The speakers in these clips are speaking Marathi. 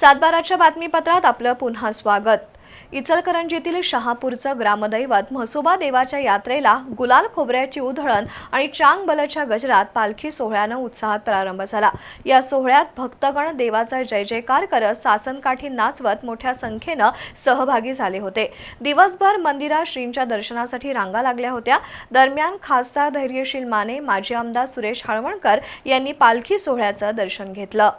सातबाराच्या बातमीपत्रात आपलं पुन्हा स्वागत. इचलकरंजीतील शहापूरचं ग्रामदैवत म्हसोबा देवाच्या यात्रेला गुलाल खोबऱ्याची उधळण आणि चांग बलच्या गजरात पालखी सोहळ्यानं उत्साहात प्रारंभ झाला. या सोहळ्यात भक्तगण देवाचा जय जयकार करत सासनकाठी नाचवत मोठ्या संख्येनं सहभागी झाले होते. दिवसभर मंदिरात श्रींच्या दर्शनासाठी रांगा लागल्या होत्या. दरम्यान खासदार धैर्यशील माने माजी आमदार सुरेश हळवणकर यांनी पालखी सोहळ्याचं दर्शन घेतलं.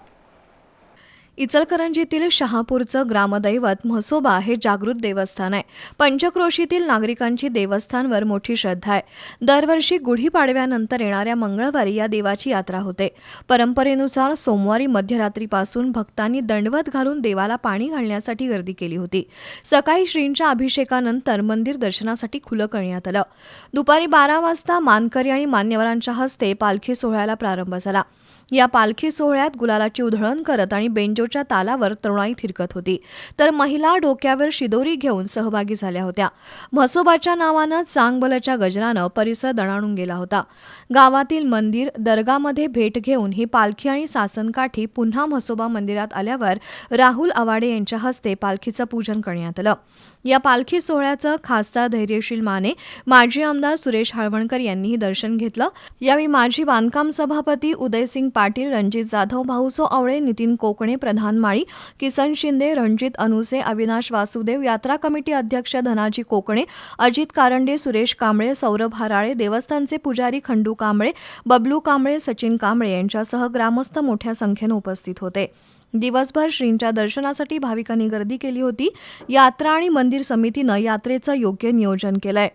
इचलकरंजीतील शहापूरचं ग्रामदैवत म्हसोबा हे जागृत देवस्थान आहे. पंचक्रोशीतील नागरिकांची देवस्थानवर मोठी श्रद्धा आहे. दरवर्षी गुढीपाडव्यानंतर येणाऱ्या मंगळवारी या देवाची यात्रा होते. परंपरेनुसार सोमवारी मध्यरात्रीपासून भक्तांनी दंडवत घालून देवाला पाणी घालण्यासाठी गर्दी केली होती. सकाळी श्रींच्या अभिषेकानंतर मंदिर दर्शनासाठी खुलं करण्यात आलं. दुपारी बारा वाजता मानकरी आणि मान्यवरांच्या हस्ते पालखी सोहळ्याला प्रारंभ झाला. या पालखी सोहळ्यात गुलालाची उधळण करत आणि बेंजोच्या तालावर तरुणाई थिरकत होती. तर महिला डोक्यावर शिदोरी घेऊन सहभागी झाल्या होत्या. म्हसोबाच्या नावानं चांगबलच्या गजरानं परिसर दणाणून गेला होता. गावातील मंदिर दर्गामध्ये भेट घेऊन ही पालखी आणि सासनकाठी पुन्हा म्हसोबा मंदिरात आल्यावर राहुल आवाडे यांच्या हस्ते पालखीचं पूजन करण्यात आलं. या पालखी सोहळ्याचं खासदार धैर्यशील माने माजी आमदार सुरेश हळवणकर यांनीही दर्शन घेतलं. यावेळी माजी बांधकाम सभापती उदयसिंग पाटील रणजित जाधव भाऊसो आवळे नितीन कोकणे प्रधान माळी किसन शिंदे रणजित अनुसे अविनाश वासुदेव यात्रा कमिटी अध्यक्ष धनाजी कोकणे अजित कारंडे सुरेश कांबळे सौरभ हराळे देवस्थानचे पुजारी खंडू कांबळे बबलू कांबळे सचिन कांबळे यांच्यासह ग्रामस्थ मोठ्या संख्येनं उपस्थित होते. दिवसभर श्रींच्या दर्शनासाठी भाविकांनी गर्दी केली होती. यात्रा आणि मंदिर समितीनं यात्रेचं योग्य नियोजन केलंय.